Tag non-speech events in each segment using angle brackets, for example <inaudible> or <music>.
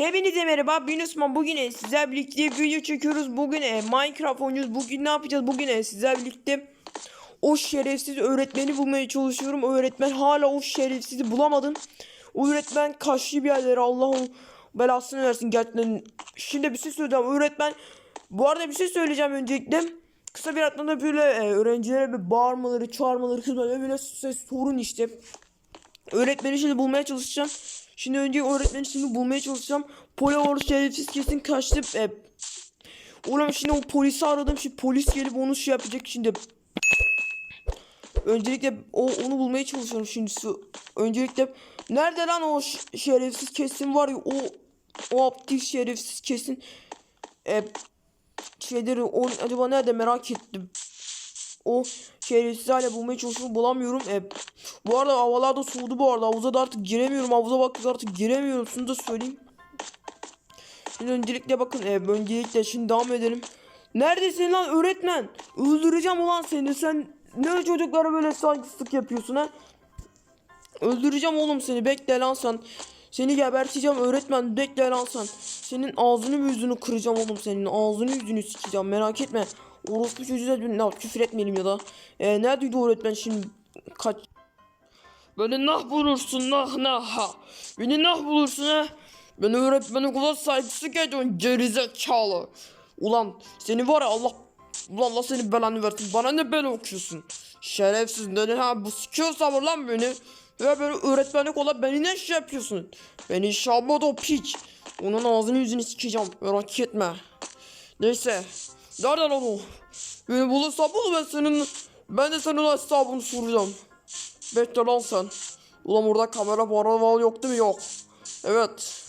Hepinize merhaba. Ben Osman. Bugün e, sizlerle birlikte video çekiyoruz. Bugün e, Minecraft oynuyoruz. Bugün ne yapacağız? Bugün e, sizlerle birlikte o şerefsiz öğretmeni bulmaya çalışıyorum. Öğretmen hala o şerefsizi bulamadım o öğretmen kaçtı bir yerlere. Allah onun belasını versin gerçekten. Şimdi bir şey söyleyeceğim. Öğretmen bu arada bir şey söyleyeceğim öncelikle. Kısa bir atlanda böyle e, öğrencilere bir bağırmaları çağırmaları kızmaları böyle ses sorun işte. Öğretmeni şimdi bulmaya çalışacağım. Şimdi önce öğretmeni şimdi bulmaya çalışacağım. Poli or şerefsiz kesin kaçtı. E, oğlum şimdi o polisi aradım. Şimdi polis gelip onu şey yapacak şimdi. Öncelikle o onu bulmaya çalışıyorum şimdi. Öncelikle nerede lan o şerefsiz kesin var ya o o aptal şerefsiz kesin. E, şeyleri o acaba nerede merak ettim. O şerefsiz hala bulmaya çalışıyorum bulamıyorum. E, bu arada havalar da soğudu bu arada. Havuza da artık giremiyorum. Havuza baktık artık giremiyorum. Şunu da söyleyeyim. Şimdi öncelikle bakın. E, öncelikle şimdi devam edelim. Neredesin lan öğretmen? Öldüreceğim ulan seni. Sen ne çocuklara böyle saygısızlık yapıyorsun ha? Öldüreceğim oğlum seni. Bekle lan sen. Seni geberteceğim öğretmen. Bekle lan sen. Senin ağzını yüzünü kıracağım oğlum senin. Ağzını yüzünü sikeceğim. Merak etme. Orospu çocuğu da ne küfür etmeyelim ya da. E, neredeydi öğretmen şimdi? Kaç Beni nah bulursun nah nah ha. Beni nah bulursun ha. Beni öğretmene kulak saygısızlık ediyorsun gerizekalı. Ulan seni var ya Allah Ulan Allah seni belanı versin. Bana ne bela okuyorsun? Şerefsiz ne ha bu sikiyor sabır lan beni. Ve böyle öğretmenlik olan beni ne şey yapıyorsun? Beni almadı o piç. Onun ağzını yüzünü sikeceğim. Merak etme. Neyse. Nereden lan o? Beni bulursa bul ben senin... Ben de senin hesabını soracağım. Bekle lan sen. Ulan burada kamera para var yok değil mi? Yok. Evet.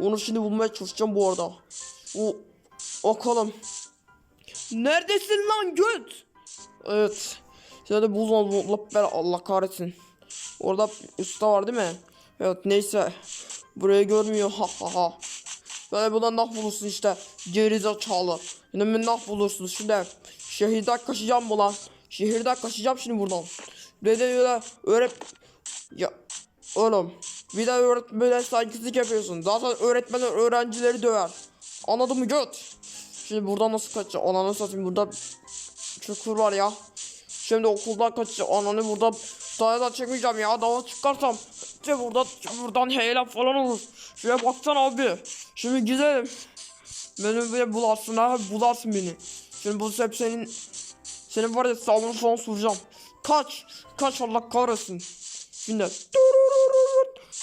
Onu şimdi bulmaya çalışacağım bu arada. O bakalım. Neredesin lan göt? Evet. Sen de bul lan Allah, bela- Allah kahretsin. Orada usta var değil mi? Evet neyse. Burayı görmüyor ha ha ha. Böyle buradan nah bulursun işte. Gerizekalı. Yine bir nah bulursun şimdi. Şehirden kaçacağım mı lan? Şehirden kaçacağım şimdi buradan. Bir de böyle öğret... Ya oğlum. Bir de öğretmene saygısızlık yapıyorsun. Zaten öğretmenler öğrencileri döver. Anladın mı göt? Şimdi buradan nasıl kaçacağım? Ananı satayım burada çukur var ya. Şimdi okuldan kaçacağım. Ananı burada daha da çekmeyeceğim ya. Daha çıkarsam işte burada buradan heyelan falan olur. Şuraya baksana abi. Şimdi gidelim. Beni böyle bularsın ha. Bularsın beni. Şimdi bu hep senin senin var ya sağlığını falan soracağım. Kaç. Kaç Allah kahretsin. Şimdi.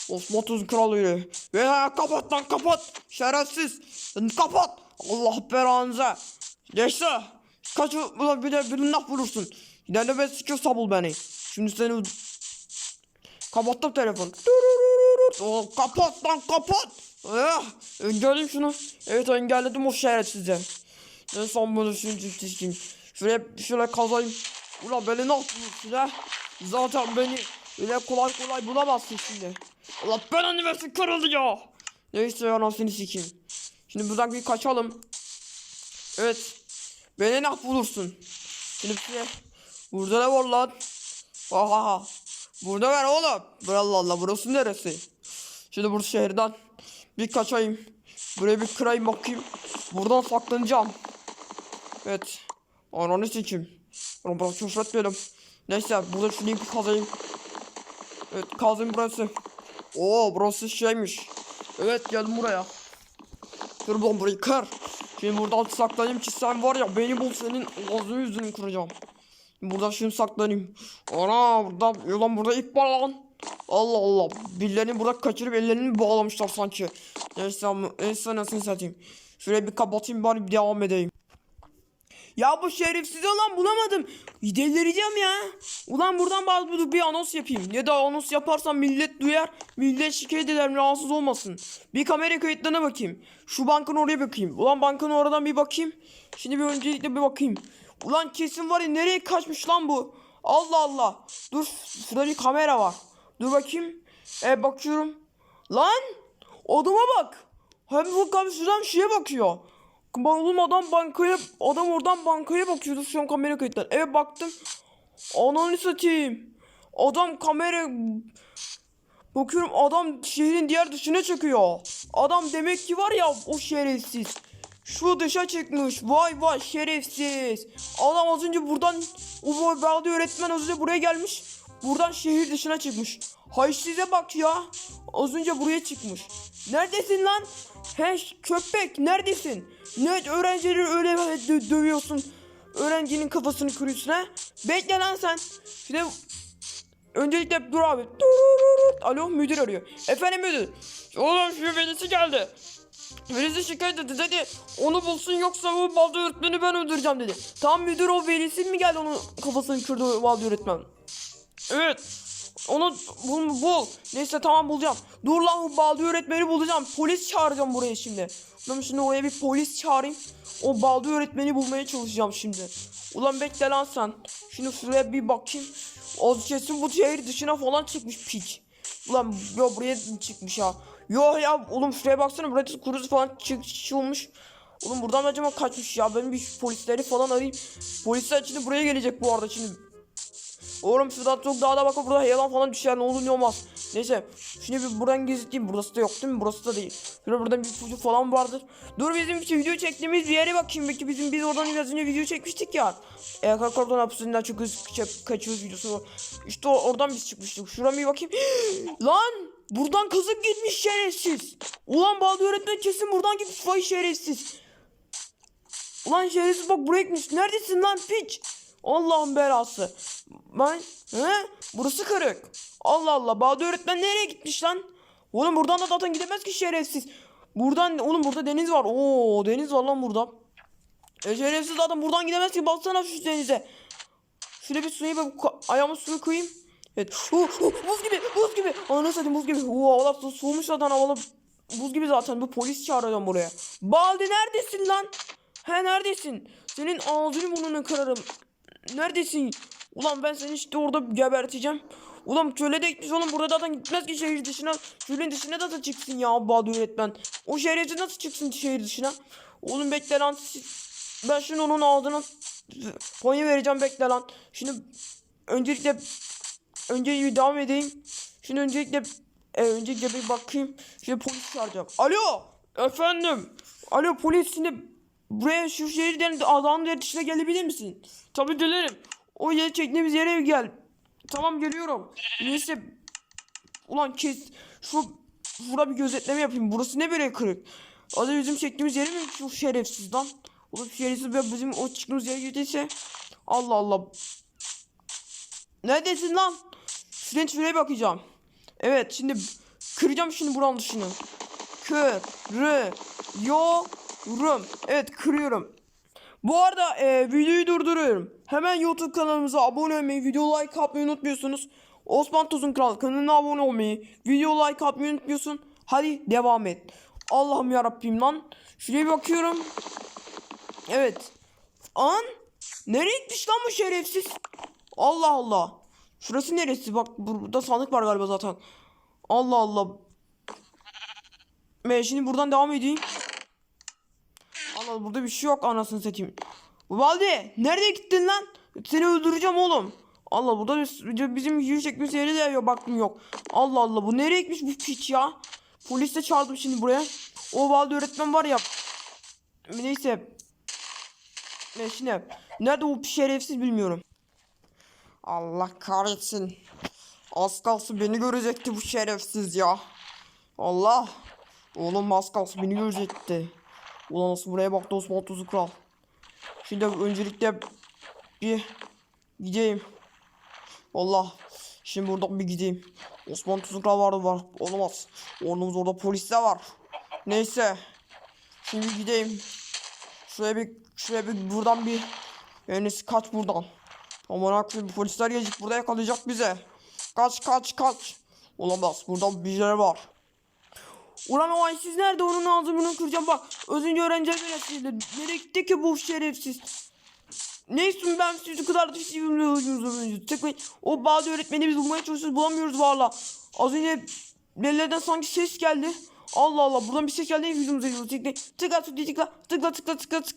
Osman Tuz kralı yürü. Ve kapat lan kapat. Şerefsiz. Kapat. Allah belanıza. Geçti. Kaç ulan bir de bir nah vurursun. İleride ben sikiyorsa bul beni. Şimdi seni Kapattım telefon. Oh, kapat lan kapat. Eh, engelledim şunu. Evet engelledim o şerefsizi. Ne son bunu şimdi çizgin. Şuraya şöyle kazayım. Ulan beni ne yapıyorsun ha? Zaten beni öyle kolay kolay bulamazsın şimdi. Allah belanı versin kırıldı ya. Neyse anasını sikeyim. Şimdi buradan bir kaçalım. Evet. Beni ne bulursun? Şimdi bir şey. Burada ne var lan? Aha. Burada ver oğlum. Allah Allah burası neresi? Şimdi bu şehirden bir kaçayım. Buraya bir kırayım bakayım. Buradan saklanacağım. Evet. Ananı sikeyim. Oğlum bırak küfür etmeyelim. Neyse burada şunu bir kazayım. Evet kazayım burası. Oo burası şeymiş. Evet geldim buraya. Dur burayı kır. Şimdi buradan saklanayım ki sen var ya beni bul senin ağzını yüzünü kıracağım. Buradan şimdi saklanayım. Ana burada ulan burada ip var lan. Allah Allah. Birilerini burada kaçırıp ellerini bağlamışlar sanki. Neyse neyse nasıl satayım. Şuraya bir kapatayım bari bir devam edeyim. Ya bu şerefsiz olan bulamadım. Delireceğim ya. Ulan buradan bazı bir anons yapayım. Ya da anons yaparsam millet duyar. Millet şikayet eder rahatsız olmasın. Bir kamera kayıtlarına bakayım. Şu bankın oraya bakayım. Ulan bankın oradan bir bakayım. Şimdi bir öncelikle bir bakayım. Ulan kesin var ya nereye kaçmış lan bu? Allah Allah. Dur şurada bir kamera var. Dur bakayım. E bakıyorum. Lan odama bak. Hem bu kam şuradan şeye bakıyor. Oğlum adam bankaya adam oradan bankaya bakıyordu şu an kamera kayıtları. Evet baktım. Ananı satayım. Adam kamera Bakıyorum adam şehrin diğer dışına çıkıyor. Adam demek ki var ya o şerefsiz. Şu dışa çıkmış. Vay vay şerefsiz. Adam az önce buradan o boy bağlı öğretmen az önce buraya gelmiş. Buradan şehir dışına çıkmış. Hay size bak ya. Az önce buraya çıkmış. Neredesin lan? He köpek neredesin? Ne öğrencileri öyle dö- dövüyorsun? Öğrencinin kafasını kırıyorsun ha? Bekle lan sen. Şimdi Öncelikle dur abi. Alo müdür arıyor. Efendim müdür. Oğlum şu velisi geldi. Velisi şikayet etti dedi. Onu bulsun yoksa bu balda öğretmeni ben öldüreceğim dedi. Tam müdür o velisi mi geldi onun kafasını kırdı balda öğretmen. Evet. Onu bul, bul. Neyse tamam bulacağım. Dur lan o balda öğretmeni bulacağım. Polis çağıracağım buraya şimdi. Ben şimdi oraya bir polis çağırayım. O balda öğretmeni bulmaya çalışacağım şimdi. Ulan bekle lan sen. Şimdi şuraya bir bakayım. Az kesin bu şehir dışına falan çıkmış piç. Ulan yo buraya mı çıkmış ya. Yo ya oğlum şuraya baksana burada kurusu falan çık çıkılmış. Oğlum buradan acaba kaçmış ya ben bir polisleri falan arayayım. Polisler şimdi buraya gelecek bu arada şimdi. Oğlum şuradan çok daha da bakın burada heyelan falan düşer ne olur ne olmaz. Neyse şimdi bir buradan gezeyim burası da yok değil mi burası da değil. Şurada buradan bir ipucu falan vardır. Dur bizim işte video çektiğimiz bir yere bakayım belki bizim biz oradan biraz önce video çekmiştik ya. E oradan hapisinden çok kaçıyoruz videosu var. İşte oradan biz çıkmıştık. Şuradan bir bakayım. <gasps> Lan buradan kızıp gitmiş şerefsiz. Ulan Baldi öğretmen kesin buradan gitmiş vay şerefsiz. Ulan şerefsiz bak buraya gitmiş. Neredesin lan piç? Allah'ın belası. Ben he? Burası kırık. Allah Allah. Bade öğretmen nereye gitmiş lan? Oğlum buradan da zaten gidemez ki şerefsiz. Buradan oğlum burada deniz var. Oo deniz var lan burada. E şerefsiz adam buradan gidemez ki. Baksana şu denize. Şöyle bir suyu ko- ayağımı suya koyayım. Evet. Oh, oh, buz gibi, buz gibi. Ananı satayım buz gibi. Oo, su, soğumuş zaten havalar. Buz gibi zaten. Bu polis çağıracağım buraya. Baldi neredesin lan? He neredesin? Senin ağzını burnunu kırarım. Neredesin? Ulan ben seni işte orada geberteceğim. Ulan köle de gitmiş oğlum burada zaten gitmez ki şehir dışına. Şehrin dışına da çıksın ya Badu öğretmen. O şehirci nasıl çıksın şehir dışına? Oğlum bekle lan. Ben şimdi onun ağzına Konya vereceğim bekle lan. Şimdi öncelikle önce devam edeyim. Şimdi öncelikle e, öncelikle bir bakayım. Şimdi polis çağıracağım. Alo! Efendim. Alo polis şimdi buraya şu şehirden adamın dışına gelebilir misin? Tabii gelirim. O yeri çektiğimiz yere gel. Tamam geliyorum. Neyse. Ulan kes. Şu şurada bir gözetleme yapayım. Burası ne böyle kırık? Az bizim çektiğimiz yeri mi şu şerefsiz lan? Oğlum şerefsiz be bizim o çıktığımız yere girdiyse. Allah Allah. Neredesin lan? Şuraya şuraya bakacağım. Evet şimdi kıracağım şimdi buranın dışını. Kırıyorum. Evet kırıyorum. Bu arada e, videoyu durduruyorum. Hemen YouTube kanalımıza abone olmayı, video like atmayı unutmuyorsunuz. Osman Tuzun Kral kanalına abone olmayı, video like atmayı unutmuyorsun. Hadi devam et. Allah'ım yarabbim lan. Şuraya bakıyorum. Evet. An nereye gitmiş lan bu şerefsiz? Allah Allah. Şurası neresi? Bak burada sandık var galiba zaten. Allah Allah. Ben şimdi buradan devam edeyim. Allah, burada bir şey yok anasını satayım. Valide nereye gittin lan? Seni öldüreceğim oğlum. Allah burada bir- bizim video çekmiş yeri de yok baktım yok. Allah Allah bu nereye gitmiş bu piç ya? Polis de çağırdım şimdi buraya. O valide öğretmen var ya. Neyse. Ne şimdi? Nerede o şerefsiz bilmiyorum. Allah kahretsin. Az kalsın beni görecekti bu şerefsiz ya. Allah. Oğlum az kalsın beni görecekti. Ulan nasıl buraya baktı Osman Tuzu Kral. Şimdi öncelikle bir gideyim. Allah. Şimdi buradan bir gideyim. Osman Tuzu Kral vardı var. Olamaz. Ornumuz orada polis de var. Neyse. Şimdi gideyim. Şuraya bir şuraya bir buradan bir Enes kaç buradan. Aman akıllı polisler gelecek burada yakalayacak bize. Kaç kaç kaç. Olamaz buradan bir yer var. Ulan o ay siz nerede onun ağzını kıracağım bak. Az önce öğreneceğim ben. Nereye gitti ki bu şerefsiz? Neyse ben sizi kadar da sevimli öldürdüm. Tek o bazı öğretmeni biz bulmaya çalışıyoruz bulamıyoruz valla. Az önce nelerden sanki ses geldi. Allah Allah buradan bir ses geldi videomuza geliyor. Tıkla tıkla tıkla tıkla tıkla tıkla tıkla.